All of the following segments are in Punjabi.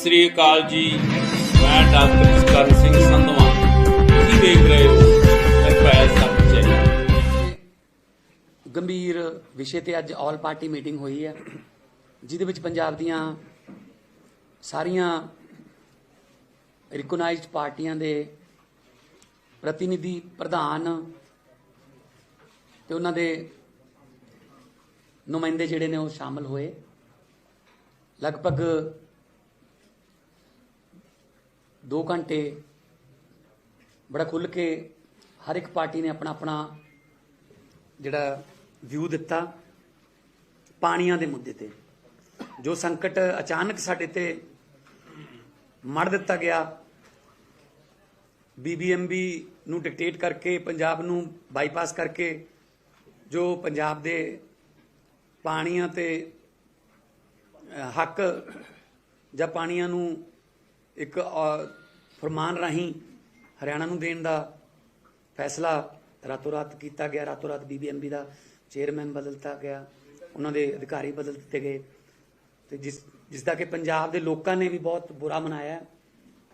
ਸਤਿ ਸ੍ਰੀ ਅਕਾਲ ਜੀ। ਮੈਂ ਡਾਕਟਰ ਜਸਕਰਨ ਸਿੰਘ ਸੰਧਵਾ। ਤੁਸੀਂ ਦੇਖ ਰਹੇ ਹੋ ਨਿਰਭੈ ਸੱਚ ਗੰਭੀਰ ਵਿਸ਼ੇ ਤੇ ਅੱਜ ਆਲ ਪਾਰਟੀ ਮੀਟਿੰਗ ਹੋਈ ਹੈ, ਜਿਹਦੇ ਵਿੱਚ ਪੰਜਾਬ ਦੀਆਂ ਸਾਰੀਆਂ ਰਿਕਗਨਾਈਜ਼ਡ ਪਾਰਟੀਆਂ ਦੇ ਪ੍ਰਤੀਨਿਧੀ ਪ੍ਰਧਾਨ ਤੇ ਉਹਨਾਂ ਦੇ ਨੁਮਾਇੰਦੇ ਜਿਹੜੇ ਨੇ ਉਹ ਸ਼ਾਮਲ ਹੋਏ। ਲਗਭਗ 2 ਘੰਟੇ ਬੜਾ ਖੁੱਲ ਕੇ ਹਰ ਇੱਕ ਪਾਰਟੀ ਨੇ ਆਪਣਾ ਆਪਣਾ ਜਿਹੜਾ ਵਿਊ ਦਿੱਤਾ ਪਾਣੀਆਂ ਦੇ ਮੁੱਦੇ ਤੇ। ਜੋ ਸੰਕਟ ਅਚਾਨਕ ਸਾਡੇ ਤੇ ਮੜ ਦਿੱਤਾ ਗਿਆ ਬੀਬੀਐਮਬੀ ਨੂੰ ਡਿਕਟੇਟ ਕਰਕੇ, ਪੰਜਾਬ ਨੂੰ ਬਾਈਪਾਸ ਕਰਕੇ, ਜੋ ਪੰਜਾਬ ਦੇ ਪਾਣੀਆਂ ਤੇ ਹੱਕ ਜਾਂ ਪਾਣੀਆਂ ਨੂੰ ਇੱਕ ਅਹ, ਫਰਮਾਨ ਰਾਹੀਂ ਹਰਿਆਣਾ ਨੂੰ ਦੇਣ ਦਾ ਫੈਸਲਾ ਰਾਤੋਂ ਰਾਤ ਕੀਤਾ ਗਿਆ। ਰਾਤੋਂ ਰਾਤ ਬੀਬੀਐਮਬੀ ਦਾ ਚੇਅਰਮੈਨ ਬਦਲਤਾ ਗਿਆ। ਉਹਨਾਂ ਦੇ ਅਧਿਕਾਰੀ ਬਦਲ ਦਿੱਤੇ ਗਏ। ਤੇ ਜਿਸ ਜਿਸ ਦਾ ਕਿ ਪੰਜਾਬ ਦੇ ਲੋਕਾਂ ਨੇ ਵੀ ਬਹੁਤ ਬੁਰਾ ਮਨਾਇਆ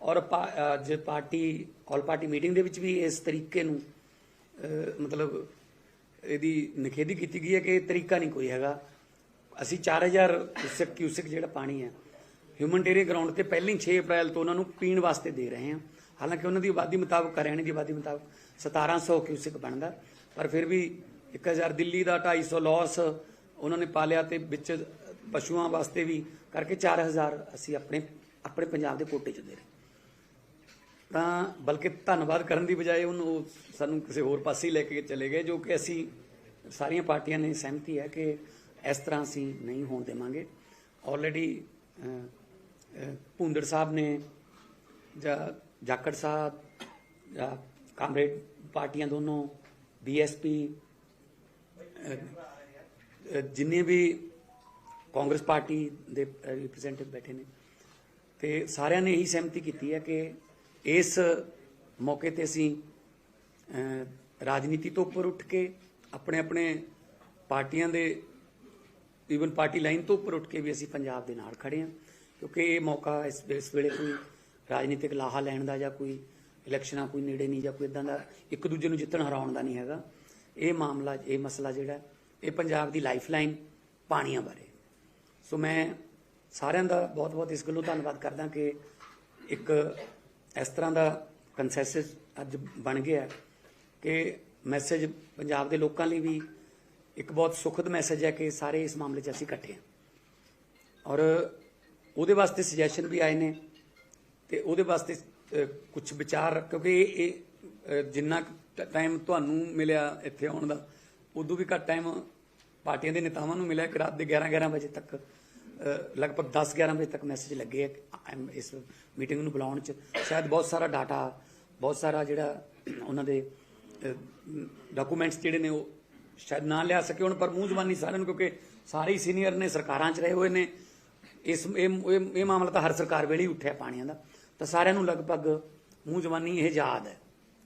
ਔਰ ਪਾ- ਅਹ ਜੇ ਪਾਰਟੀ ਆਲ ਪਾਰਟੀ ਮੀਟਿੰਗ ਦੇ ਵਿੱਚ ਵੀ ਇਸ ਤਰੀਕੇ ਨੂੰ ਮਤਲਬ ਇਹਦੀ ਨਿਖੇਧੀ ਕੀਤੀ ਗਈ ਹੈ ਕਿ ਇਹ ਤਰੀਕਾ ਨਹੀਂ ਕੋਈ ਹੈਗਾ। ਅਸੀਂ 4000 ਕਿਊਸਕ ਕਿਊਸਕ ਜਿਹੜਾ ਪਾਣੀ ਹੈ ਹਿਊਮਨਟੇਰੀਅਨ ਗਰਾਊਂਡ ਤੇ ਪਹਿਲਾਂ ਹੀ 6 ਅਪ੍ਰੈਲ ਤੋਂ ਉਹਨਾਂ ਨੂੰ ਪੀਣ ਵਾਸਤੇ ਦੇ ਰਹੇ ਹਾਂ। ਹਾਲਾਂਕਿ ਉਹਨਾਂ ਦੀ ਆਬਾਦੀ ਮੁਤਾਬਕ ਹਰਿਆਣੇ ਦੀ ਆਬਾਦੀ ਮੁਤਾਬਕ 1700 ਕਿਊਸਿਕ ਬਣਦਾ। ਪਰ ਫਿਰ ਵੀ 1000 ਦਿੱਲੀ ਦਾ 250 ਲਾਸ ਉਹਨਾਂ ਨੇ ਪਾਲਿਆ ਤੇ ਵਿੱਚ ਪਸ਼ੂਆਂ ਵਾਸਤੇ ਵੀ ਕਰਕੇ 4000 ਅਸੀਂ ਆਪਣੇ ਆਪਣੇ ਪੰਜਾਬ ਦੇ ਕੋਟੇ ਚ ਦੇ ਰਹੇ ਤਾਂ ਬਲਕਿ ਧੰਨਵਾਦ ਕਰਨ ਦੀ ਬਜਾਏ ਉਹਨੂੰ ਉਹ ਸਾਨੂੰ ਕਿਸੇ ਹੋਰ ਪਾਸੇ ਹੀ ਲੈ ਕੇ ਚਲੇ ਗਏ, ਜੋ ਕਿ ਅਸੀਂ ਸਾਰੀਆਂ ਪਾਰਟੀਆਂ ਨੇ ਸਹਿਮਤੀ ਹੈ ਕਿ ਇਸ ਤਰ੍ਹਾਂ ਅਸੀਂ ਨਹੀਂ ਹੋਣ ਦੇਵਾਂਗੇ। ਆਲਰੇਡੀ ਭੁੰਦੜ ਸਾਹਿਬ ਨੇ ਜਾਂ ਜਾਕੜ ਸਾਹਿਬ ਜਾਂ ਕਾਮਰੇਡ ਪਾਰਟੀਆਂ ਦੋਨੋਂ ਬੀਐਸਪੀ ਜਿੰਨੇ ਵੀ ਕਾਂਗਰਸ ਪਾਰਟੀ ਦੇ ਰਿਪਰੈਜ਼ੈਂਟੇਟਿਵ ਬੈਠੇ ਨੇ, ਤੇ ਸਾਰਿਆਂ ਨੇ ਇਹੀ ਸਹਿਮਤੀ ਕੀਤੀ ਹੈ ਕਿ ਇਸ ਮੌਕੇ ਤੇ ਅਸੀਂ ਰਾਜਨੀਤੀ ਤੋਂ ਉੱਪਰ ਉੱਠ ਕੇ ਆਪਣੇ ਆਪਣੇ ਪਾਰਟੀਆਂ ਦੇ ਈਵਨ ਪਾਰਟੀ ਲਾਈਨ ਤੋਂ ਉੱਪਰ ਉੱਠ ਕੇ ਵੀ ਅਸੀਂ ਪੰਜਾਬ ਦੇ ਨਾਲ ਖੜੇ ਹਾਂ। ਕਿਉਂਕਿ ਇਹ ਮੌਕਾ ਇਸ ਇਸ ਵੇਲੇ ਕੋਈ ਰਾਜਨੀਤਿਕ ਲਾਹਾ ਲੈਣ ਦਾ ਜਾਂ ਕੋਈ ਇਲੈਕਸ਼ਨਾਂ ਕੋਈ ਨੇੜੇ ਨਹੀਂ ਜਾਂ ਕੋਈ ਇਦਾਂ ਦਾ ਇੱਕ ਦੂਜੇ ਨੂੰ ਜਿੱਤਣ ਹਰਾਉਣ ਦਾ ਨਹੀਂ ਹੈਗਾ। ਇਹ ਮਾਮਲਾ, ਇਹ ਮਸਲਾ ਜਿਹੜਾ ਇਹ ਪੰਜਾਬ ਦੀ ਲਾਈਫਲਾਈਨ ਪਾਣੀਆਂ ਬਾਰੇ। ਸੋ ਮੈਂ ਸਾਰਿਆਂ ਦਾ ਬਹੁਤ-ਬਹੁਤ ਇਸ ਗੱਲੋਂ ਧੰਨਵਾਦ ਕਰਦਾ ਕਿ ਇੱਕ ਇਸ ਤਰ੍ਹਾਂ ਦਾ ਕੰਸੈਂਸਸ ਅੱਜ ਬਣ ਗਿਆ ਕਿ ਮੈਸੇਜ ਪੰਜਾਬ ਦੇ ਲੋਕਾਂ ਲਈ ਵੀ ਇੱਕ ਬਹੁਤ ਸੁਖਦ ਮੈਸੇਜ ਹੈ ਕਿ ਸਾਰੇ ਇਸ ਮਾਮਲੇ 'ਚ ਅਸੀਂ ਇਕੱਠੇ ਹਾਂ। ਔਰ ਉਹਦੇ ਵਾਸਤੇ ਸੁਜੈਸ਼ਨ ਵੀ ਆਏ ਨੇ ਤੇ ਉਹਦੇ ਵਾਸਤੇ ਕੁਝ ਵਿਚਾਰ ਕਿਉਂਕਿ ਇਹ ਇਹ, ਅਹ, ਜਿੰਨਾ ਟਾਈਮ ਤੁਹਾਨੂੰ ਮਿਲਿਆ ਇੱਥੇ ਆਉਣ ਦਾ ਉਦੋਂ ਵੀ ਘੱਟ ਟਾਈਮ ਪਾਰਟੀਆਂ ਦੇ ਨੇਤਾਵਾਂ ਨੂੰ ਮਿਲਿਆ ਕਿ ਰਾਤ ਦੇ 11 11 ਵਜੇ ਤੱਕ ਲਗਭਗ 10 11 ਵਜੇ ਤੱਕ ਮੈਸੇਜ ਲੱਗੇ ਇਸ ਮੀਟਿੰਗ ਨੂੰ ਬੁਲਾਉਣ ਚ। ਸ਼ਾਇਦ ਬਹੁਤ ਸਾਰਾ ਡਾਟਾ ਬਹੁਤ ਸਾਰਾ ਜਿਹੜਾ ਉਹਨਾਂ ਦੇ ਡਾਕੂਮੈਂਟਸ ਜਿਹੜੇ ਨੇ ਉਹ ਸ਼ਾਇਦ ਨਾ ਲਿਆ ਸਕੇ ਹੁਣ ਪਰ ਮੂੰਹ ਜ਼ਬਾਨੀ ਸਾਰਿਆਂ ਨੂੰ ਕਿਉਂਕਿ ਸਾਰੇ ਹੀ ਸੀਨੀਅਰ ਨੇ ਸਰਕਾਰਾਂ 'ਚ ਰਹੇ ਹੋਏ ਨੇ। ਇਸ ਇਹ ਇਹ- ਮਾਮਲਾ ਤਾਂ ਹਰ ਸਰਕਾਰ ਵੇਲੇ ਹੀ ਉੱਠਿਆ ਪਾਣੀਆਂ ਦਾ। ਤਾਂ ਸਾਰਿਆਂ ਨੂੰ ਲਗਭਗ ਮੂੰਹ ਜਵਾਨੀ ਇਹ ਯਾਦ ਹੈ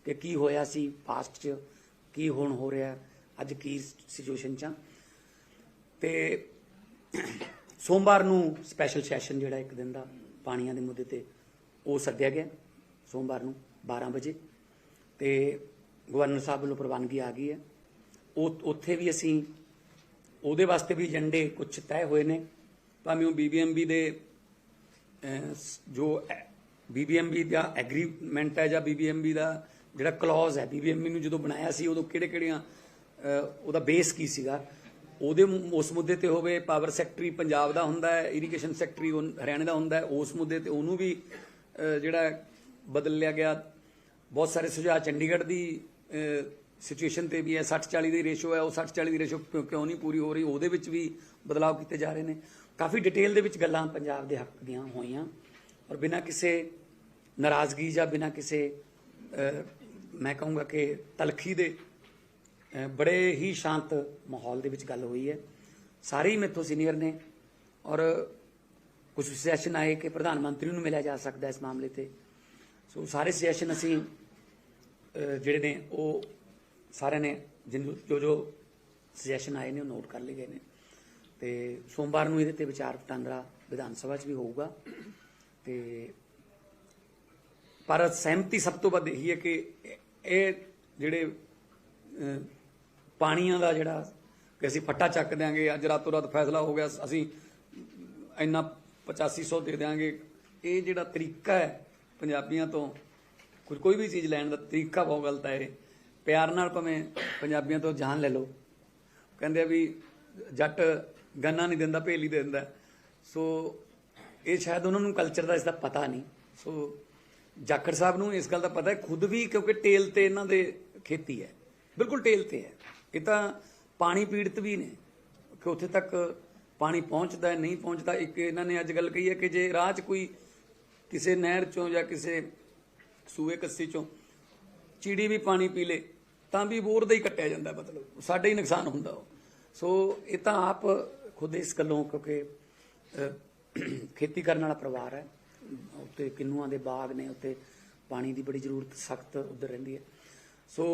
ਕਿ ਕੀ ਹੋਇਆ ਸੀ ਪਾਸਟ 'ਚ, ਕੀ ਹੁਣ ਹੋ ਰਿਹਾ, ਅੱਜ ਕੀ ਸਿਚੁਏਸ਼ਨ 'ਚ ਆ। ਤੇ ਸੋਮਵਾਰ ਨੂੰ ਸਪੈਸ਼ਲ ਸੈਸ਼ਨ ਜਿਹੜਾ ਇੱਕ ਦਿਨ ਦਾ ਪਾਣੀਆਂ ਦੇ ਮੁੱਦੇ ਤੇ ਉਹ ਸੱਦਿਆ ਗਿਆ ਸੋਮਵਾਰ ਨੂੰ 12 ਵਜੇ। ਤੇ ਗਵਰਨਰ ਸਾਹਿਬ ਵੱਲੋਂ ਪ੍ਰਵਾਨਗੀ ਆ ਗਈ ਹੈ। ਉਹ ਉੱਥੇ ਵੀ ਅਸੀਂ ਉਹਦੇ ਵਾਸਤੇ ਵੀ ਏਜੰਡੇ ਕੁਝ ਤੈਅ ਹੋਏ ਨੇ। ਭਾਵੇਂ ਉਹ ਬੀਬੀਐਮਬੀ ਦੇ ਅਹ, ਸ- ਜੋ ਬੀਬੀਐਮਬੀ ਦਾ ਐਗਰੀਮੈਂਟ ਹੈ ਜਾਂ ਬੀਬੀਐਮਬੀ ਦਾ ਜਿਹੜਾ ਕਲੌਜ਼ ਹੈ ਬੀਬੀਐਮਬੀ ਨੂੰ ਜਦੋਂ ਬਣਾਇਆ ਸੀ ਉਦੋਂ ਕਿਹੜੇ ਕਿਹੜੀਆਂ ਉਹਦਾ ਬੇਸ ਕੀ ਸੀਗਾ? ਉਹਦੇ ਉਸ ਮੁੱਦੇ ਤੇ ਹੋਵੇ ਪਾਵਰ ਸੈਕਟਰੀ ਪੰਜਾਬ ਦਾ ਹੁੰਦਾ ਹੈ ਇਰੀਗੇਸ਼ਨ ਸੈਕਟਰੀ ਹਰਿਆਣਾ ਦਾ ਹੁੰਦਾ ਹੈ ਉਸ ਮੁੱਦੇ ਤੇ ਉਹਨੂੰ ਵੀ ਜਿਹੜਾ ਬਦਲ ਲਿਆ ਗਿਆ। ਬਹੁਤ ਸਾਰੇ ਸੁਝਾਅ ਚੰਡੀਗੜ੍ਹ ਦੀ ਸਿਚੁਏਸ਼ਨ ਤੇ ਵੀ ਹੈ 60 40 ਦੀ ਰੇਸ਼ੋ ਹੈ ਉਹ 60 40 ਦੀ ਰੇਸ਼ੋ ਕਿਉਂ ਨਹੀਂ ਪੂਰੀ ਹੋ ਰਹੀ? ਉਹਦੇ ਵਿੱਚ ਵੀ ਬਦਲਾਅ ਕੀਤੇ ਜਾ ਰਹੇ ਨੇ। ਕਾਫੀ ਡਿਟੇਲ ਦੇ ਵਿੱਚ ਗੱਲਾਂ ਪੰਜਾਬ ਦੇ ਹੱਕ ਦੀਆਂ ਹੋਈਆਂ ਔਰ ਬਿਨਾਂ ਕਿਸੇ ਨਾਰਾਜ਼ਗੀ ਜਾਂ ਬਿਨਾਂ ਕਿਸੇ ਮੈਂ ਕਹੂੰਗਾ ਕਿ ਤਲਖੀ ਦੇ ਬੜੇ ਹੀ ਸ਼ਾਂਤ ਮਾਹੌਲ ਦੇ ਵਿੱਚ ਗੱਲ ਹੋਈ ਹੈ। ਸਾਰੇ ਹੀ ਮੇਥੋਂ ਸੀਨੀਅਰ ਨੇ ਔਰ ਕੁਝ ਸੁਜੈਸ਼ਨ ਆਏ ਕਿ ਪ੍ਰਧਾਨ ਮੰਤਰੀ ਨੂੰ ਮਿਲਿਆ ਜਾ ਸਕਦਾ ਇਸ ਮਾਮਲੇ ਤੇ। ਸੋ ਸਾਰੇ ਸੁਜੈਸ਼ਨ ਅਸੀਂ ਜਿਹੜੇ ਨੇ ਉਹ ਸਾਰਿਆਂ ਨੇ, ਜਿਨ- ਜੋ ਜੋ ਸੁਜੈਸ਼ਨ ਆਏ ਨੇ ਉਹ ਨੋਟ ਕਰ ਲਏ ਗਏ ਨੇ। ਤੇ ਸੋਮਵਾਰ ਨੂੰ ਇਹਦੇ ਤੇ ਵਿਚਾਰ ਵਟਾਂਦਰਾ ਵਿਧਾਨ ਸਭਾ 'ਚ ਵੀ ਹੋਊਗਾ। ਤੇ ਪਰ ਸਹਿਮਤੀ ਸਭ ਤੋਂ ਵੱਧ ਇਹੀ ਹੈ ਕਿ ਇਹ- ਜਿਹੜੇ ਪਾਣੀਆਂ ਦਾ ਜਿਹੜਾ ਕਿ ਅਸੀਂ ਫੱਟਾ ਚੱਕ ਦਿਆਂਗੇ, ਅੱਜ ਰਾਤੋਂ ਰਾਤ ਫੈਸਲਾ ਹੋ ਗਿਆ, ਅਸੀਂ ਇੰਨਾ 8500 ਦੇ ਦਿਆਂਗੇ। ਇਹ ਜਿਹੜਾ ਤਰੀਕਾ ਹੈ ਪੰਜਾਬੀਆਂ ਤੋਂ, ਕੁਝ ਕੋਈ ਵੀ ਚੀਜ਼ ਲੈਣ ਦਾ ਤਰੀਕਾ ਬਹੁਤ ਗਲਤ ਹੈ ਇਹ। ਪਿਆਰ ਨਾਲ ਭਾਵੇਂ ਪੰਜਾਬੀਆਂ ਤੋਂ ਜਾਨ ਲੈ ਲਓ। ਕਹਿੰਦੇ ਆ ਵੀ ਜੱਟ ਗੰਨਾ ਨਹੀਂ ਦਿੰਦਾ, ਭੇਲੀ ਦਿੰਦਾ। ਸੋ ਇਹ ਸ਼ਾਇਦ ਉਹਨਾਂ ਨੂੰ ਕਲਚਰ ਦਾ ਇਸ ਦਾ ਪਤਾ ਨਹੀਂ। ਸੋ ਜਾਖੜ ਸਾਹਿਬ ਨੂੰ ਇਸ ਗੱਲ ਦਾ ਪਤਾ ਹੈ, ਖੁਦ ਵੀ ਕਿਉਂਕਿ ਟੇਲ ਤੇ ਇਹਨਾਂ ਦੇ ਖੇਤੀ ਹੈ। ਬਿਲਕੁਲ ਟੇਲ ਤੇ ਹੈ। ਇਹ ਤਾਂ ਪਾਣੀ ਪੀੜਤ ਵੀ ਨੇ। ਕਿ ਉੱਥੇ ਤੱਕ ਪਾਣੀ ਪਹੁੰਚਦਾ ਹੈ, ਨਹੀਂ ਪਹੁੰਚਦਾ, ਇੱਕ ਇਹਨਾਂ ਨੇ ਅੱਜ ਗੱਲ ਕਹੀ ਹੈ ਕਿ ਜੇ ਰਾਹ 'ਚ ਕੋਈ ਕਿਸੇ ਨਹਿਰ ਚੋਂ ਜਾਂ ਕਿਸੇ ਸੂਏ ਕੱਸੀ ਚੋਂ ਚਿੜੀ ਵੀ ਪਾਣੀ ਪੀ ਲੇ, ਤਾਂ ਵੀ ਬੋਰ ਦਾ ਹੀ ਕੱਟਿਆ ਜਾਂਦਾ ਮਤਲਬ। ਸਾਡਾ ਹੀ ਨੁਕਸਾਨ ਹੁੰਦਾ ਉਹ। ਸੋ ਇਹ ਤਾਂ ਆਪ ਖੁਦ ਇਸ ਗੱਲੋਂ ਕਿਉਂਕਿ ਖੇਤੀ ਕਰਨ ਵਾਲਾ ਪਰਿਵਾਰ ਹੈ। ਉੱਤੇ ਕਿੰਨੂਆਂ ਦੇ ਬਾਗ ਨੇ ਉੱਤੇ ਪਾਣੀ ਦੀ ਬੜੀ ਜ਼ਰੂਰਤ ਸਖਤ ਉਧਰ ਰਹਿੰਦੀ ਹੈ। ਸੋ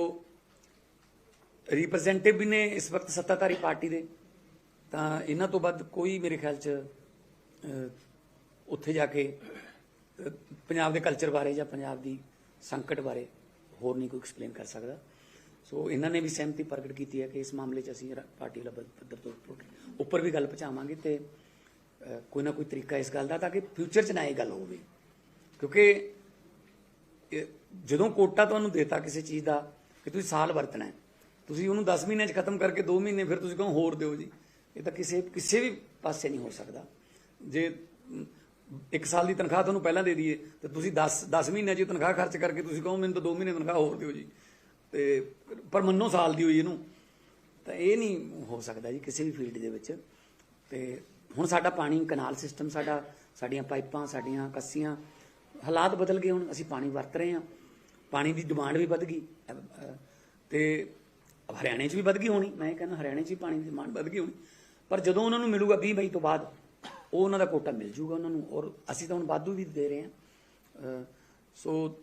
ਰਿਪਰੈਜ਼ੈਂਟੇਟਿਵ ਵੀ ਨੇ ਇਸ ਵਕਤ ਸੱਤਾਧਾਰੀ ਪਾਰਟੀ ਦੇ। ਤਾਂ ਇਹਨਾਂ ਤੋਂ ਵੱਧ ਕੋਈ ਮੇਰੇ ਖਿਆਲ 'ਚ ਉੱਥੇ ਜਾ ਕੇ ਪੰਜਾਬ ਦੇ ਕਲਚਰ ਬਾਰੇ ਜਾਂ ਪੰਜਾਬ ਦੀ ਸੰਕਟ ਬਾਰੇ ਹੋਰ ਨਹੀਂ ਕੋਈ ਐਕਸਪਲੇਨ ਕਰ ਸਕਦਾ। ਸੋ ਇਹਨਾਂ ਨੇ ਵੀ ਸਹਿਮਤੀ ਪ੍ਰਗਟ ਕੀਤੀ ਹੈ ਕਿ ਇਸ ਮਾਮਲੇ 'ਚ ਅਸੀਂ ਰਾ- ਪਾਰਟੀ ਲੈਵਲ ਪੱਧਰ ਤੋਂ ਉੱਪਰ- ਉੱਪਰ ਵੀ ਗੱਲ ਪਹੁੰਚਾਵਾਂਗੇ ਤੇ ਕੋਈ ਨਾ ਕੋਈ ਤਰੀਕਾ ਇਸ ਗੱਲ ਦਾ ਤਾਂ ਕਿ ਫਿਊਚਰ 'ਚ ਨਾ ਇਹ ਗੱਲ ਹੋਵੇ। ਕਿਉਂਕਿ ਜਦੋਂ ਕੋਟਾ ਤੁਹਾਨੂੰ ਦੇਤਾ ਕਿਸੇ ਚੀਜ਼ ਦਾ ਕਿ ਤੁਸੀਂ ਸਾਲ ਵਰਤਣਾ ਹੈ, ਤੁਸੀਂ ਉਹਨੂੰ 10 ਮਹੀਨਿਆਂ 'ਚ ਖਤਮ ਕਰਕੇ 2 ਮਹੀਨੇ ਫਿਰ ਤੁਸੀਂ ਕਹੋ ਹੋਰ ਦਿਓ ਜੀ, ਇਹ ਤਾਂ ਕਿਸੇ ਕਿਸੇ ਵੀ ਪਾਸੇ ਨਹੀਂ ਹੋ ਸਕਦਾ। ਜੇ, ਇੱਕ ਸਾਲ ਦੀ ਤਨਖਾਹ ਤੁਹਾਨੂੰ ਪਹਿਲਾਂ ਦੇ ਦਈਏ, ਤੇ ਤੁਸੀਂ 10 10 ਮਹੀਨਿਆਂ 'ਚ ਤਨਖਾਹ ਖਰਚ ਕਰਕੇ ਤੁਸੀਂ ਕਹੋ ਮੈਨੂੰ ਤਾਂ 2 ਮਹੀਨੇ ਤਨਖਾਹ ਹੋਰ ਦਿਓ ਜੀ। ਤੇ ਪਰ ਮੰਨੋ ਸਾਲ ਦੀ ਹੋਈ ਇਹਨੂੰ। ਤਾਂ ਇਹ ਨਹੀਂ ਹੋ ਸਕਦਾ ਜੀ ਕਿਸੇ ਵੀ ਫੀਲਡ ਦੇ ਵਿੱਚ। ਤੇ ਹੁਣ ਸਾਡਾ ਪਾਣੀ ਕਨਾਲ ਸਿਸਟਮ ਸਾਡਾ ਸਾਡੀਆਂ ਪਾਈਪਾਂ ਸਾਡੀਆਂ ਕੱਸੀਆਂ ਹਾਲਾਤ ਬਦਲ ਗਏ ਹੁਣ ਅਸੀਂ ਪਾਣੀ ਵਰਤ ਰਹੇ ਹਾਂ। ਪਾਣੀ ਦੀ ਡਿਮਾਂਡ ਵੀ ਵੱਧ ਗਈ। ਅਹ, ਤੇ ਹਰਿਆਣੇ 'ਚ ਵੀ ਵੱਧ ਗਈ ਹੋਣੀ। ਮੈਂ ਇਹ ਕਹਿੰਦਾ ਹਰਿਆਣੇ 'ਚ ਵੀ ਪਾਣੀ ਦੀ ਡਿਮਾਂਡ ਵੱਧ ਗਈ ਹੋਣੀ। ਪਰ ਜਦੋਂ ਉਹਨਾਂ ਨੂੰ ਮਿਲੂਗਾ 20 ਮਈ ਤੋਂ ਬਾਅਦ ਉਹ ਉਹਨਾਂ ਦਾ ਕੋਟਾ ਮਿਲ ਜੂਗਾ ਉਹਨਾਂ ਨੂੰ। ਔਰ ਅਸੀਂ ਤਾਂ ਹੁਣ ਵਾਧੂ ਵੀ ਦੇ ਰਹੇ ਹਾਂ। ਸੋ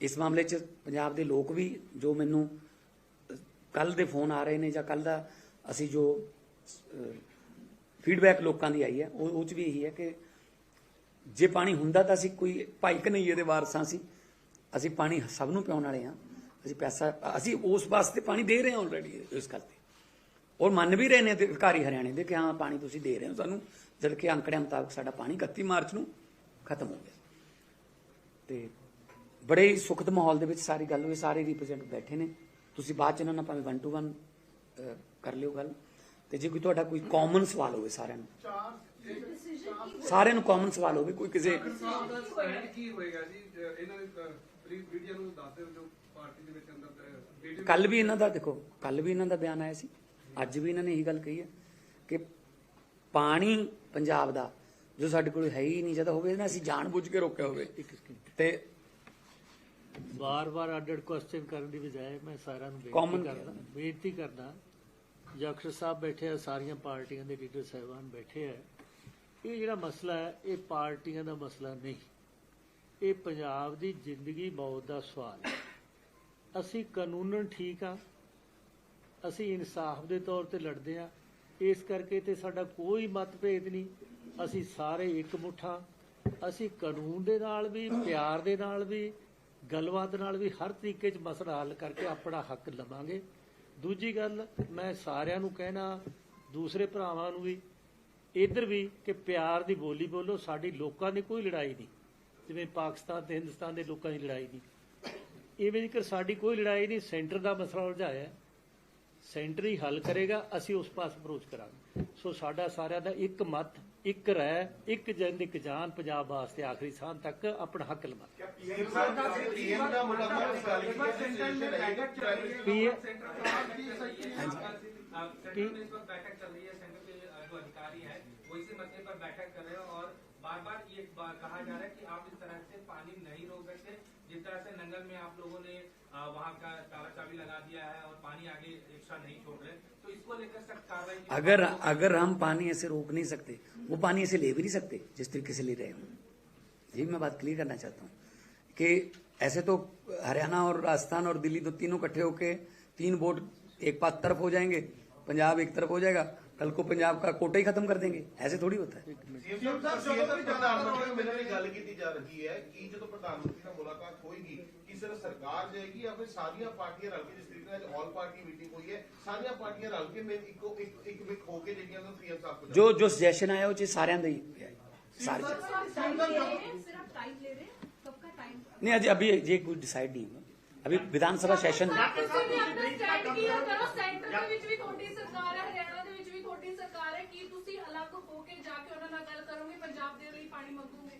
ਇਸ ਮਾਮਲੇ 'ਚ ਪੰਜਾਬ ਦੇ ਲੋਕ ਵੀ ਜੋ ਮੈਨੂੰ ਕੱਲ ਦੇ ਫੋਨ ਆ ਰਹੇ ਨੇ ਜਾਂ ਕੱਲ ਦਾ ਅਸੀਂ ਜੋ ਫੀਡਬੈਕ ਲੋਕਾਂ ਦੀ ਆਈ ਹੈ, ਉਹ ਉਹ 'ਚ ਵੀ ਇਹੀ ਹੈ ਕਿ ਜੇ ਪਾਣੀ ਹੁੰਦਾ ਤਾਂ ਅਸੀਂ ਕੋਈ ਭਾਈ ਕਨਈਏ ਦੇ ਵਾਰਸਾਂ ਸੀ, ਅਸੀਂ ਪਾਣੀ ਸਭ ਨੂੰ ਪਿਆਉਣ ਵਾਲੇ ਹਾਂ, ਅਸੀਂ ਪੈਸਾ, ਅਸੀਂ ਉਸ ਵਾਸਤੇ ਪਾਣੀ ਦੇ ਰਹੇ ਹਾਂ ਆਲਰੇਡੀ ਇਸ ਕਰਕੇ ਔਰ ਮੰਨ ਵੀ ਰਹੇ ਨੇ ਅਧਿਕਾਰੀ ਹਰਿਆਣੇ ਦੇ ਕਿ ਹਾਂ, ਪਾਣੀ ਤੁਸੀਂ ਦੇ ਰਹੇ ਹੋ ਸਾਨੂੰ ਜਦ ਕਿ ਅੰਕੜਿਆਂ ਮੁਤਾਬਕ ਸਾਡਾ ਪਾਣੀ 31 ਮਾਰਚ ਨੂੰ ਖਤਮ ਹੋ ਗਿਆ। ਤੇ ਬੜੇ ਹੀ ਸੁਖਦ ਮਾਹੌਲ ਦੇ ਵਿੱਚ ਸਾਰੀ ਗੱਲ ਹੋਈ ਸਾਰੇ ਰਿਪਰੈਜ਼ੈਂਟ ਬੈਠੇ ਨੇ। ਤੁਸੀਂ ਬਾਅਦ ਚ ਇਹਨਾਂ ਨਾਲ ਭਾਵੇਂ 1 ਟੂ 1 ਕਰ ਲਿਓ ਗੱਲ। ਤੇ ਜੇ ਕੋਈ ਤੁਹਾਡਾ ਕੋਈ ਕਾਮਨ ਸਵਾਲ ਹੋਵੇ ਸਾਰਿਆਂ ਨੂੰ। ਸਾਰਿਆਂ ਨੂੰ ਕਾਮਨ ਸਵਾਲ ਹੋਵੇ ਕੋਈ ਕਿਸੇ ਕੀ ਹੋਏਗਾ ਜੀ? ਜ- ਇਹਨਾਂ ਦੇ ਪ੍ਰੀ ਵੀਡੀਓ ਨੂੰ ਦੱਸ ਦਿਓ ਜੋ ਪਾਰਟੀ ਦੇ ਵਿੱਚ ਅੰਦਰ ਵੀਡੀਓ ਕੱਲ ਵੀ ਇਹਨਾਂ ਦਾ ਦੇਖੋ ਕੱਲ ਵੀ ਇਹਨਾਂ ਦਾ ਬਿਆਨ ਆਇਆ ਸੀ। ਅੱਜ ਵੀ ਇਹਨਾਂ ਨੇ ਇਹੀ ਗੱਲ ਕਹੀ ਹੈ ਕਿ ਪਾਣੀ ਪੰਜਾਬ ਦਾ ਜੋ ਸਾਡੇ ਕੋਲ ਹੈ ਹੀ ਨਹੀਂ ਜਦੋਂ ਹੋਵੇ ਨਾ ਅਸੀਂ ਜਾਣਬੁੱਝ ਕੇ ਰੋਕਿਆ ਹੋਵੇ। ਤੇ ਵਾਰ-ਵਾਰ ਅੱਡ-ਅੱਡ ਕੁਐਸਚਨ ਕਰਨ ਦੀ ਬਜਾਏ ਮੈਂ ਸਾਰਿਆਂ ਨੂੰ Common ਬੇਨਤੀ ਕਰਦਾ ਬੇਨਤੀ ਕਰਦਾ ਜਖਰ ਸਾਹਿਬ ਬੈਠੇ ਆ ਸਾਰੀਆਂ ਪਾਰਟੀਆਂ ਦੇ ਲੀਡਰ ਸਾਹਿਬਾਨ ਬੈਠੇ ਆ ਇਹ ਜਿਹੜਾ ਮਸਲਾ ਹੈ ਇਹ ਪਾਰਟੀਆਂ ਦਾ ਮਸਲਾ ਨਹੀਂ। ਇਹ ਪੰਜਾਬ ਦੀ ਜ਼ਿੰਦਗੀ ਮੌਤ ਦਾ ਸਵਾਲ ਹੈ। ਅਸੀਂ ਕਾਨੂੰਨਨ ਠੀਕ ਆ ਅਸੀਂ ਇਨਸਾਫ ਦੇ ਤੌਰ ਤੇ ਲੜਦੇ ਆ ਇਸ ਕਰਕੇ ਤੇ ਸਾਡਾ ਕੋਈ ਮਤਭੇਦ ਨਹੀਂ। ਅਸੀਂ ਸਾਰੇ ਇੱਕ ਮੁੱਠਾ ਅਸੀਂ ਕਾਨੂੰਨ ਦੇ ਨਾਲ ਵੀ ਪਿਆਰ ਦੇ ਨਾਲ ਵੀ ਗੱਲਬਾਤ ਨਾਲ ਵੀ ਹਰ ਤਰੀਕੇ 'ਚ ਮਸਲਾ ਹੱਲ ਕਰਕੇ ਆਪਣਾ ਹੱਕ ਲਵਾਂਗੇ। ਦੂਜੀ ਗੱਲ, ਮੈਂ ਸਾਰਿਆਂ ਨੂੰ ਕਹਿਣਾ, ਦੂਸਰੇ ਭਰਾਵਾਂ ਨੂੰ ਵੀ, ਇੱਧਰ ਵੀ ਕਿ ਪਿਆਰ ਦੀ ਬੋਲੀ ਬੋਲੋ, ਸਾਡੀ ਲੋਕਾਂ ਦੀ ਕੋਈ ਲੜਾਈ ਨਹੀਂ। ਜਿਵੇਂ ਪਾਕਿਸਤਾਨ ਤੇ ਹਿੰਦੁਸਤਾਨ ਦੇ ਲੋਕਾਂ ਦੀ ਲੜਾਈ ਨਹੀਂ। ਇਵੇਂ ਜੇਕਰ ਸਾਡੀ ਕੋਈ ਲੜਾਈ ਨਹੀਂ, ਸੈਂਟਰ ਦਾ ਮਸਲਾ ਉਲਝਾਇਆ ਸੈਂਟਰ ਹੀ ਹੱਲ ਕਰੇਗਾ, ਅਸੀਂ ਉਸ ਪਾਸ ਅਪਰੋਚ ਕਰਾਂਗੇ। ਸੋ ਸਾਡਾ ਸਾਰਿਆਂ ਦਾ ਇੱਕ ਮਤ ਇੱਕ ਰਹਿ ਇੱਕ ਜਿੰਦ ਇੱਕ ਜਾਨ ਪੰਜਾਬ ਵਾਸਤੇ ਆਖਰੀ ਸਾਹ ਤੱਕ ਆਪਣਾ ਹੱਕ ਲਵਾਂਗੇ ਪੀਐਮ ਦਾ ਮੁਲਾਕਾਤ ਨਿਕਾਲੀ ਗਈ ਹੈ ਸੈਸ਼ਨ ਰਹੇਗਾ ਪੀ सेंटर में इस वक्त बैठक चल रही है सेंटर के जो अधिकारी है वो इसी मसले पर बैठक कर रहे हैं और बार बार ये बात कहा जा रहा है कि आप इस तरह से पानी नहीं रोक सकते जिस तरह से नंगल में आप लोगों ने अ, वहाँ का ताला चाबी लगा दिया है और पानी आगे एक्स्ट्रा नहीं छोड़ रहे तो अगर अगर हम पानी ऐसे रोक नहीं सकते वो पानी ऐसे ले भी नहीं सकते जिस तरीके से ले रहे हो। ये मैं बात क्लियर करना चाहता हूँ कि ऐसे तो हरियाणा और राजस्थान और दिल्ली तो तीनों इकट्ठे होके तीन बोर्ड एक पास तरफ़ हो जाएँगे पंजाब एक तरफ़ हो जाएगा कल को पंजाब का कोटा ही खत्म कर देंगे। ऐसे थोड़ी होता है। प्रधानमंत्री ने गल की जा रही है कि जो प्रधानमंत्री मुलाकात होगी ਕਿ ਜਦੋਂ ਪ੍ਰਧਾਨ ਮੰਤਰੀ ਨਾਲ ਮੁਲਾਕਾਤ ਹੋਏਗੀ ਕਿ ਸਿਰਫ ਸਰਕਾਰ ਜਾਏਗੀ ਜਾਂ ਫਿਰ ਸਾਰੀਆਂ ਪਾਰਟੀਆਂ ਰਲ ਕੇ ਜਿਸ ਤਰੀਕੇ ਨਾਲ ਆਲ ਪਾਰਟੀ ਮੀਟਿੰਗ ਹੋਈ ਹੈ ਸਾਰੀਆਂ ਪਾਰਟੀਆਂ ਰਲ ਕੇ ਮਿਲ ਇੱਕੋ ਇੱਕ ਇੱਕ ਵਿਕ ਹੋ ਕੇ ਜਿਹੜੀਆਂ ਨੂੰ ਸੀਐਮ ਸਾਹਿਬ ਕੋਲ जो जो सजेशन आया वो चीज सारे अंदर ही है। सारे तो आप टाइम ले रहे हैं सिर्फ टाइम ले रहे हैं कब का टाइम नहीं अभी अभी ये कुछ डिसाइड नहीं हुआ अभी विधानसभा सेशन ਤੁਸੀਂ ਵੀ ਆਪਣਾ ਸਟੈਂਡ ਕਲੀਅਰ ਕਰੋ ਸੈਂਟਰ ਦੇ ਵਿੱਚ ਵੀ ਤੁਹਾਡੀ ਸਰਕਾਰ ਹੈ ਹਰਿਆਣਾ ਦੇ ਵਿੱਚ ਵੀ ਤੁਹਾਡੀ ਸਰਕਾਰ ਹੈ ਕੀ ਤੁਸੀਂ ਅਲੱਗ ਹੋ ਕੇ ਜਾ ਕੇ ਉਹਨਾਂ ਨਾਲ ਗੱਲ ਕਰੋਗੇ ਪੰਜਾਬ ਦੇ ਲਈ ਪਾਣੀ ਮੰਗੋਗੇ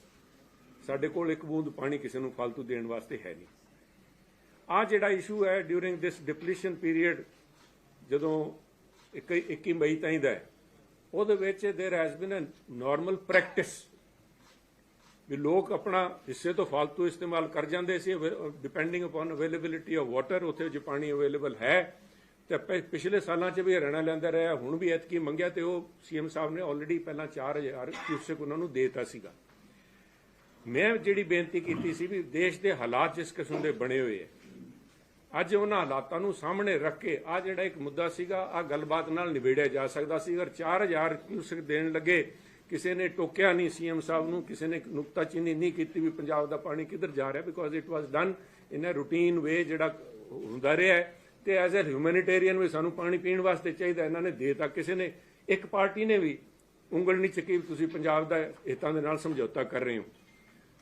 ਸਾਡੇ ਕੋਲ ਇੱਕ ਬੂੰਦ ਪਾਣੀ ਕਿਸੇ ਨੂੰ ਫालतू ਦੇਣ ਵਾਸਤੇ ਹੈ ਨਹੀਂ। ਆ ਜਿਹੜਾ ਇਸ਼ੂ ਹੈ ਡਿਊਰਿੰਗ ਦਿਸ ਡਿਪਲੀਸ਼ਨ ਪੀਰੀਅਡ ਜਦੋਂ 21 ਮਈ ਤਾਈਂ ਦਾ ਉਹਦੇ ਵਿੱਚ there has been a normal practice ਵੀ ਲੋਕ ਆਪਣਾ ਹਿੱਸੇ ਤੋਂ ਫालतू ਇਸਤੇਮਾਲ ਕਰ ਜਾਂਦੇ ਸੀ depending upon availability of water ਉਥੇ ਜੇ ਪਾਣੀ ਅਵੇਲੇਬਲ ਹੈ, ਤੇ ਪਿਛਲੇ ਸਾਲਾਂ 'ਚ ਵੀ ਹਰਿਆਣਾ ਲੈਂਦਾ ਰਿਹਾ, ਹੁਣ ਵੀ ਐਤਕੀ ਮੰਗਿਆ ਤੇ ਉਹ ਸੀਐਮ ਸਾਹਿਬ ਨੇ ਆਲਰੇਡੀ ਪਹਿਲਾਂ 4000 ਕਿਊਸਕ ਉਹਨਾਂ ਨੂੰ ਦੇਤਾ ਸੀਗਾ। ਮੈਂ ਜਿਹੜੀ ਬੇਨਤੀ ਕੀਤੀ ਸੀ ਵੀ ਦੇਸ਼ ਦੇ ਹਾਲਾਤ ਜਿਸ ਕਿਸਮ ਦੇ ਬਣੇ ਹੋਏ ਹੈ ਅੱਜ ਉਹਨਾਂ ਹਾਲਾਤਾਂ ਨੂੰ ਸਾਹਮਣੇ ਰੱਖ ਕੇ ਆ ਜਿਹੜਾ ਇੱਕ ਮੁੱਦਾ ਸੀਗਾ ਆ ਗੱਲਬਾਤ ਨਾਲ ਨਿਬੇੜਿਆ ਜਾ ਸਕਦਾ ਸੀ। ਅਗਰ 4000 ਕਿਊਸੈਕ ਦੇਣ ਲੱਗੇ, ਕਿਸੇ ਨੇ ਟੋਕਿਆ ਨਹੀਂ ਸੀਐਮ ਸਾਹਿਬ ਨੂੰ, ਕਿਸੇ ਨੇ ਨੁਕਤਾਚੀਨੀ ਨਹੀਂ ਕੀਤੀ ਵੀ ਪੰਜਾਬ ਦਾ ਪਾਣੀ ਕਿੱਧਰ ਜਾ ਰਿਹਾ because it was done in a routine way ਜਿਹੜਾ ਹੁੰਦਾ ਰਿਹਾ ਹੈ। ਤੇ ਐਜ਼ ਅ ਹਿਊਮੈਨਿਟੇਰੀਅਨ ਵੀ ਸਾਨੂੰ ਪਾਣੀ ਪੀਣ ਵਾਸਤੇ ਚਾਹੀਦਾ, ਇਹਨਾਂ ਨੇ ਦੇ ਦੇਤਾ। ਕਿਸੇ ਨੇ, ਇੱਕ ਪਾਰਟੀ ਨੇ ਵੀ ਉਂਗਲ ਨਹੀਂ ਚੱਕੀ ਵੀ ਤੁਸੀਂ ਪੰਜਾਬ ਦਾ ਹਿੱਤਾਂ ਦੇ ਨਾਲ ਸਮਝੌਤਾ ਕਰ ਰਹੇ ਹੋ।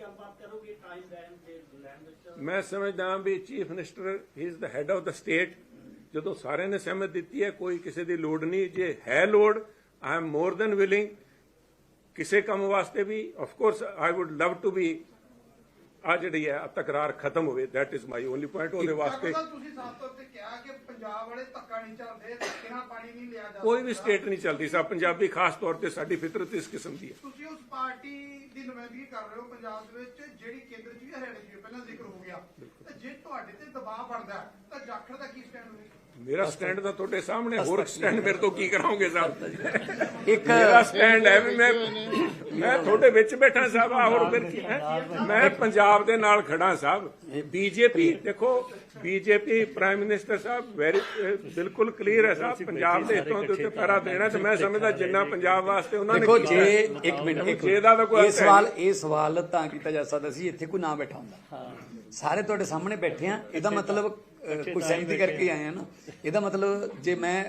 ਗੱਲਬਾਤ ਕਰੋਗੇ ਟਾਈਮ ਲੈਣ ਦੇ ਲੈਣ ਵਿੱਚ? ਮੈਂ ਸਮਝਦਾ ਹਾਂ ਵੀ chief minister he is the head of the state ਜਦੋਂ ਸਾਰਿਆਂ ਨੇ ਸਹਿਮਤ ਦਿੱਤੀ ਹੈ ਕੋਈ ਕਿਸੇ ਦੀ ਲੋੜ ਨਹੀਂ। ਜੇ ਹੈ ਲੋੜ I am more than willing ਕਿਸੇ ਕੰਮ ਵਾਸਤੇ ਵੀ of course I would love to be ਆ ਜਿਹੜੀ ਹੈ ਤਕਰਾਰ ਖਤਮ ਹੋਵੇ that is my only point ਉਹਦੇ ਵਾਸਤੇ ਡਾਕਟਰ ਸਾਹਿਬ ਤੁਸੀਂ ਸਾਫ਼ ਤੌਰ ਤੇ ਕਿਹਾ ਕਿ ਪੰਜਾਬ ਵਾਲੇ ਧੱਕਾ ਨਹੀਂ ਚੱਲਦੇ ਧੱਕੇ ਨਾਲ ਪਾਣੀ ਨਹੀਂ ਲਿਆ ਜਾਂਦਾ ਕੋਈ ਵੀ ਸਟੇਟ ਨਹੀਂ ਚੱਲਦੀ। ਸਾਹਿਬ ਪੰਜਾਬੀ ਖਾਸ ਤੌਰ ਤੇ ਸਾਡੀ ਫਿਤਰਤ ਇਸ ਕਿਸਮ ਦੀ ਹੈ। ਤੁਸੀਂ ਉਸ ਪਾਰਟੀ ਦੀ ਨੁਮਾਇੰਦਗੀ ਕਰ ਰਹੇ ਹੋ ਪੰਜਾਬ ਦੇ ਵਿੱਚ ਜਿਹੜੀ ਕੇਂਦਰ 'ਚ ਵੀ ਹਰਿਆਣਾ 'ਚ ਵੀ ਪਹਿਲਾਂ ਜ਼ਿਕਰ ਹੋ ਗਿਆ। ਤੇ ਜੇ ਤੁਹਾਡੇ ਤੇ ਦਬਾਅ ਬਣਦਾ ਤਾਂ ਜਾਖੜ ਦਾ ਕੀ ਸਟੈਂਡ ਹੋਵੇਗਾ ਮੇਰਾ ਸਟੈਂਡ ਤਾਂ ਤੁਹਾਡੇ ਸਾਹਮਣੇ ਹੋਰ ਸਟੈਂਡ ਮੇਰੇ ਤੋਂ ਕੀ ਕਰਾਓਗੇ ਸਾਹਿਬ? ਇੱਕ ਮੇਰਾ ਸਟੈਂਡ ਹੈ ਵੀ ਮੈਂ ਮੈਂ ਤੁਹਾਡੇ ਵਿੱਚ ਬੈਠਾ ਸਾਹਿਬ ਆ ਹੋਰ ਫਿਰ ਕੀ ਹੈ? ਮੈਂ ਪੰਜਾਬ ਦੇ ਨਾਲ ਖੜਾ ਸਾਹਿਬ। ਬੀਜੇਪੀ ਦੇਖੋ ਬੀਜੇਪੀ ਪ੍ਰਾਈਮ ਮਿਨਿਸਟਰ ਸਾਹਿਬ ਵੈਰੀ ਬਿਲਕੁਲ ਕਲੀਅਰ ਹੈ ਸਾਹਿਬ ਪੰਜਾਬ ਦੇ ਹਿੱਤਾਂ ਦੇ ਉੱਤੇ ਪੈਰਾ ਦੇਣਾ ਤੇ ਮੈਂ ਸਮਝਦਾ ਜਿੰਨਾ ਪੰਜਾਬ ਵਾਸਤੇ ਉਹਨਾਂ ਨੇ ਦੇਖੋ ਜੇ ਇੱਕ ਮਿੰਟ ਇੱਕ ਜੇ ਦਾ ਤਾਂ ਕੋਈ ਇਹ ਸਵਾਲ ਇਹ ਸਵਾਲ ਤਾਂ ਕੀਤਾ ਜਾ ਸਕਦਾ ਸੀ ਇੱਥੇ ਕੋਈ ਨਾ ਬੈਠਾ ਹੁੰਦਾ। ਸਾਰੇ ਤੁਹਾਡੇ ਸਾਹਮਣੇ ਬੈਠੇ ਆ ਇਹਦਾ ਮਤਲਬ ਕੋਈ ਸਹਿਮਤੀ ਕਰਕੇ ਆਏ ਆ ਨਾ। ਇਹਦਾ ਮਤਲਬ ਜੇ ਮੈਂ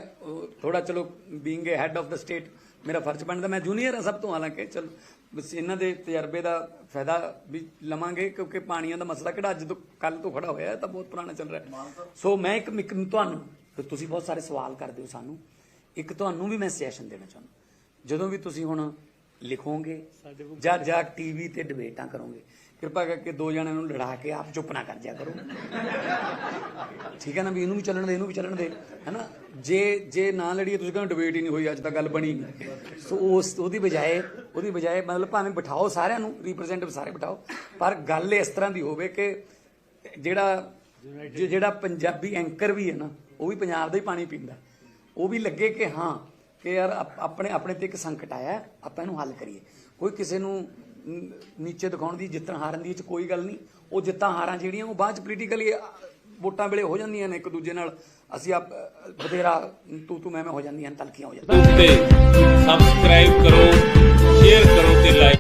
ਥੋੜਾ ਚਲੋ being head of the state ਮੇਰਾ ਫਰਜ਼ ਬਣਦਾ ਮੈਂ ਜੂਨੀਅਰ ਆ ਸਭ ਤੋਂ ਹਾਲਾਂਕਿ ਚਲ ਬਸ ਇਹਨਾਂ ਦੇ ਤਜਰਬੇ ਦਾ ਫਾਇਦਾ ਵੀ ਲਵਾਂਗੇ ਕਿਉਂਕਿ ਪਾਣੀਆਂ ਦਾ ਮਸਲਾ ਕਿਹੜਾ ਅੱਜ ਤੋਂ ਕੱਲ ਤੋਂ ਖੜਾ ਹੋਇਆ ਹੈ ਤਾਂ ਬਹੁਤ ਪੁਰਾਣਾ ਚੱਲ ਰਿਹਾ ਹੈ। ਸੋ ਮੈਂ ਇੱਕ ਤੁਹਾਨੂੰ ਤੁਸੀਂ ਬਹੁਤ ਸਾਰੇ ਸਵਾਲ ਕਰਦੇ ਹੋ ਸਾਨੂੰ ਇੱਕ ਤੁਹਾਨੂੰ ਵੀ ਮੈਂ ਸਜੈਸ਼ਨ ਦੇਣਾ ਚਾਹੁੰਦਾ ਜਦੋਂ ਵੀ ਤੁਸੀਂ ਹੁਣ ਲਿਖੋਗੇ ਜਾਂ ਜਾਂ ਟੀਵੀ ਤੇ ਡਿਬੇਟਾਂ ਕਰੋਗੇ ਕਿਰਪਾ ਕਰਕੇ ਦੋ ਜਣਿਆਂ ਨੂੰ ਲੜਾ ਕੇ ਆਪ ਚੁੱਪ ਨਾ ਕਰ ਜਿਆ ਕਰੋ। ਠੀਕ ਹੈ ਨਾ ਵੀ ਇਹਨੂੰ ਵੀ ਚੱਲਣ ਦੇ, ਇਹਨੂੰ ਵੀ ਚੱਲਣ ਦੇ, ਹੈਨਾ? ਜੇ ਜੇ ਨਾ ਲੜੀਏ, ਤੁਸੀਂ ਕਹਿੰਦੇ ਡਿਬੇਟ ਹੀ ਨਹੀਂ ਹੋਈ, ਅੱਜ ਤੱਕ ਗੱਲ ਬਣੀ। ਨਹੀਂ ਸੋ ਉਸ, ਉਹਦੀ ਬਜਾਏ ਉਹਦੀ ਬਜਾਏ ਮਤਲਬ ਭਾਵੇਂ ਬਿਠਾਓ ਸਾਰਿਆਂ ਨੂੰ ਰਿਪਰੈਜ਼ੈਂਟੇਟਿਵ ਸਾਰੇ ਬਿਠਾਓ, ਪਰ ਗੱਲ ਇਸ ਤਰ੍ਹਾਂ ਦੀ ਹੋਵੇ ਕਿ ਜਿਹੜਾ ਜਿਹੜਾ ਪੰਜਾਬੀ ਐਂਕਰ ਵੀ ਹੈ ਨਾ, ਉਹ ਵੀ ਪੰਜਾਬ ਦਾ ਹੀ ਪਾਣੀ ਪੀਂਦਾ। ਉਹ ਵੀ ਲੱਗੇ ਕਿ ਹਾਂ, ਕਿ ਯਾਰ ਆਪਣੇ ਆਪਣੇ ਤੇ ਇੱਕ ਸੰਕਟ ਆਇਆ, ਆਪਾਂ ਇਹਨੂੰ ਹੱਲ ਕਰੀਏ। ਕੋਈ ਕਿਸੇ ਨੂੰ ਨੀਚੇ ਦਿਖਾਉਣ ਦੀ, ਜਿੱਤਣ ਹਾਰਨ ਦੀ ਇਹ ਕੋਈ ਗੱਲ ਨਹੀਂ। ਉਹ ਜਿੱਤਾਂ ਹਾਰਾਂ ਜਿਹੜੀਆਂ, ਉਹ ਬਾਅਦ ਚ ਪੋਲੀਟੀਕਲੀ ਵੋਟਾਂ ਵੇਲੇ ਹੋ ਜਾਂਦੀਆਂ ਨੇ ਇੱਕ ਦੂਜੇ ਨਾਲ। ਅਸੀਂ ਆਪ ਬਥੇਰਾ, ਤੂੰ ਤੂੰ ਮੈਂ ਮੈਂ ਹੋ ਜਾਂਦੀਆਂ ਤਲਕੀਆਂ ਹੋ ਜਾਂਦੀਆਂ ਸਬਸਕ੍ਰਾਈਬ ਕਰੋ ਸ਼ੇਅਰ ਕਰੋ ਤੇ ਲਾਈਕ